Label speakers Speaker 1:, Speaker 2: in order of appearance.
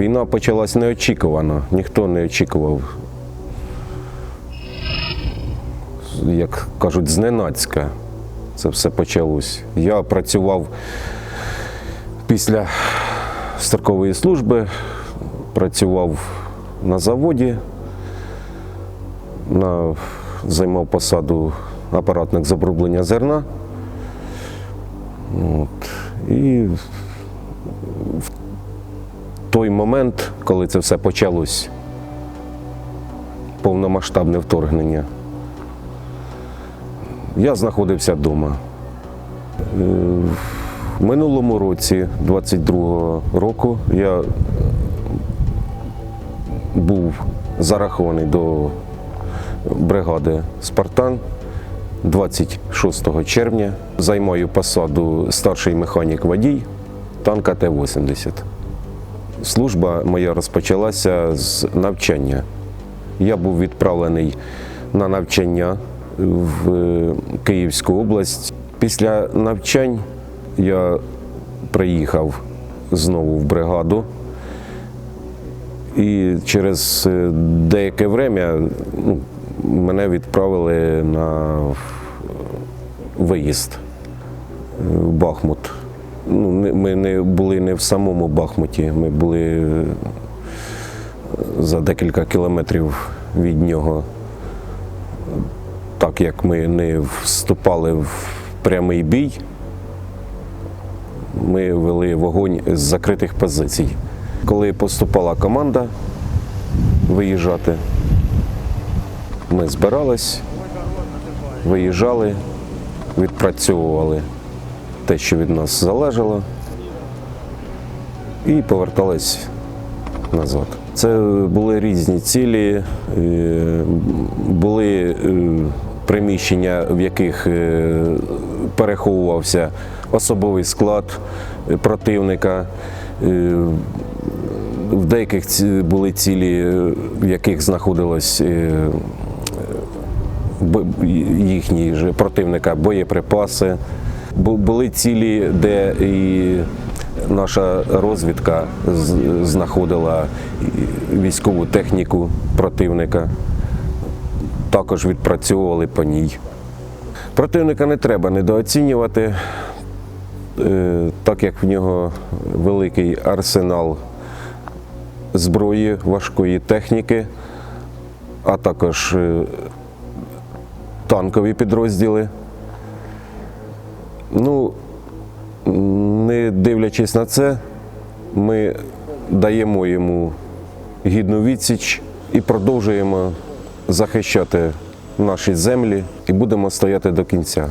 Speaker 1: Війна почалась неочікувано, ніхто не очікував. Як кажуть, зненацька це все почалось. Я працював після строкової служби, працював на заводі, на, займав посаду апаратник з зерна. От. І той момент, коли це все почалось, повномасштабне вторгнення, я знаходився вдома. Е, В минулому році, 22-го року, я був зарахований до бригади Спартан 26 червня. Займаю посаду старший механік водій танка Т-80. Служба моя розпочалася з навчання. Я був відправлений на навчання в е, Київську область. Після навчань я приїхав знову в бригаду. І через е, деяке время ну, мене відправили на виїзд е, в Бахмут. Ну, ми не були не в самому Бахмуті, ми були е, за декілька кілометрів від нього. Так як ми не вступали в прямий бій, ми вели вогонь з закритих позицій. Коли поступала команда виїжджати, ми збирались, виїжджали, відпрацьовували те, що від нас залежало, і повертались назад. Це були різні цілі, е, були е, приміщення, в яких е, переховувався особовий склад противника. В деяких були цілі, в яких знаходилось їхні ж противника боєприпаси. Бу- Були цілі, де і наша розвідка знаходила військову техніку противника. Також відпрацьовували по ній. Противника не треба недооцінювати, е, так як в нього великий арсенал зброї, важкої техніки, а також е, танкові підрозділи. Ну, не дивлячись на це, ми даємо йому гідну відсіч і продовжуємо захищати наші землі і будемо стояти до кінця.